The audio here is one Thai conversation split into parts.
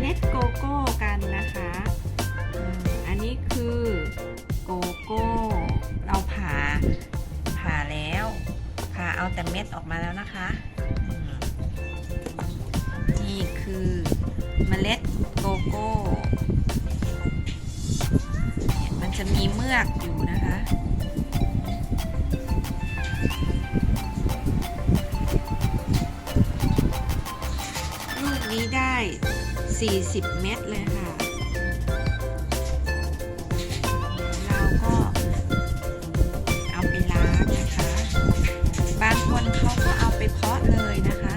เล็ดโกโก้กันนะคะ อันนี้คือโกโก้ เราผ่าผ่าแล้วผ่าเอาแต่เม็ดออกมาแล้วนะคะ 40 เม็ดเลยค่ะ เราก็เอาไปล้างนะคะ บางคนเขาก็เอาไปเพาะเลยนะคะ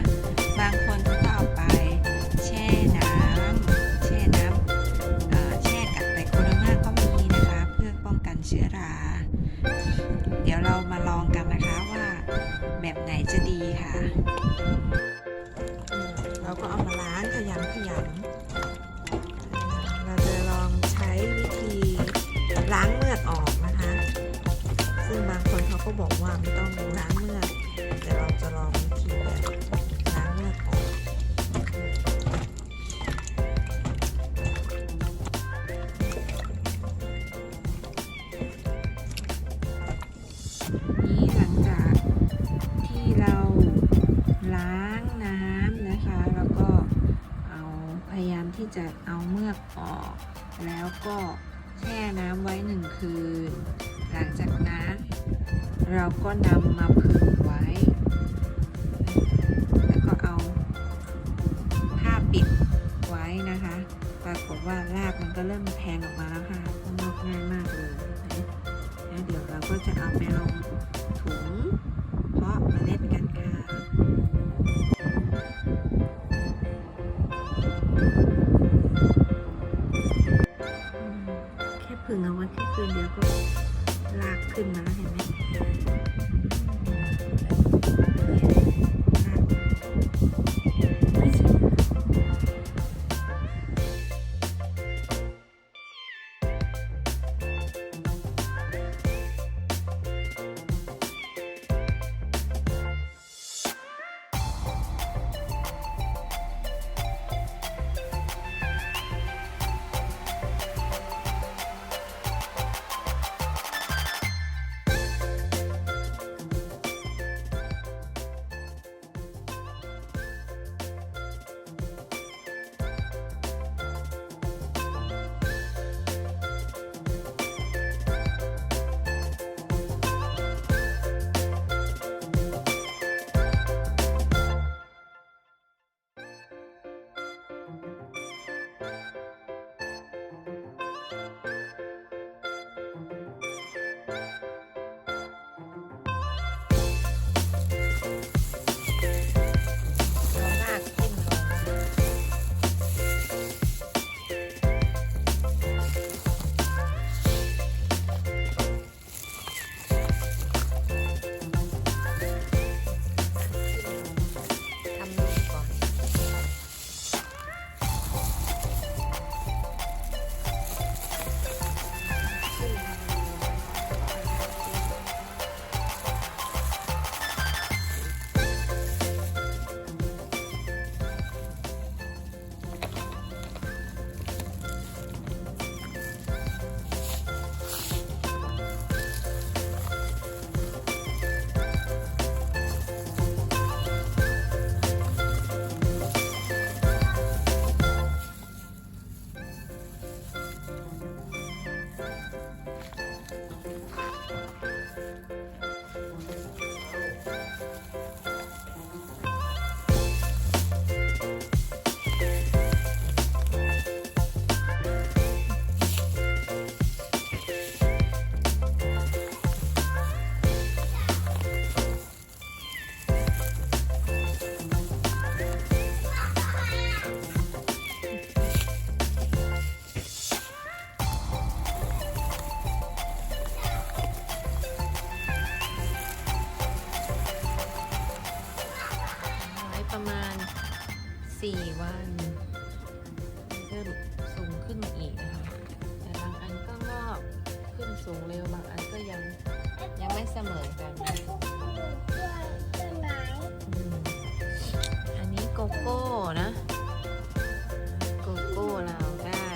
บางคนเขาก็เอาไปแช่น้ำแช่น้ำแช่กับไตรโคโดมาก็มีนะคะ เพื่อป้องกันเชื้อรา เดี๋ยวเรามาลองกันนะคะว่าแบบไหนจะดีค่ะ จะเอาเมือกออก แล้วก็แช่น้ำไว้หนึ่งคืน หลังจากนั้นเราก็นำมาผึ่งไว้ แล้วก็เอาผ้าปิดไว้นะคะ ปรากฏว่ารากมันก็เริ่มแทงออกมาแล้วค่ะงอกง่ายมากเลยแล้วเดี๋ยวเราก็จะเอาไปลงถุงเพาะเมล็ดกันค่ะอื ผึ่งเอาไว้แค่คืนเดียวก็ลากขึ้นมาแล้วเห็นไหม 4วันเริ่มสูงขึ้นมาอีกนะคะแต่บางอันก็งอกขึ้นสูงเร็วบางอันก็ยังยังไม่เสมอกันนะอืมอันนี้โกโก้นะโกโก้เราได้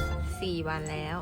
4วันแล้ว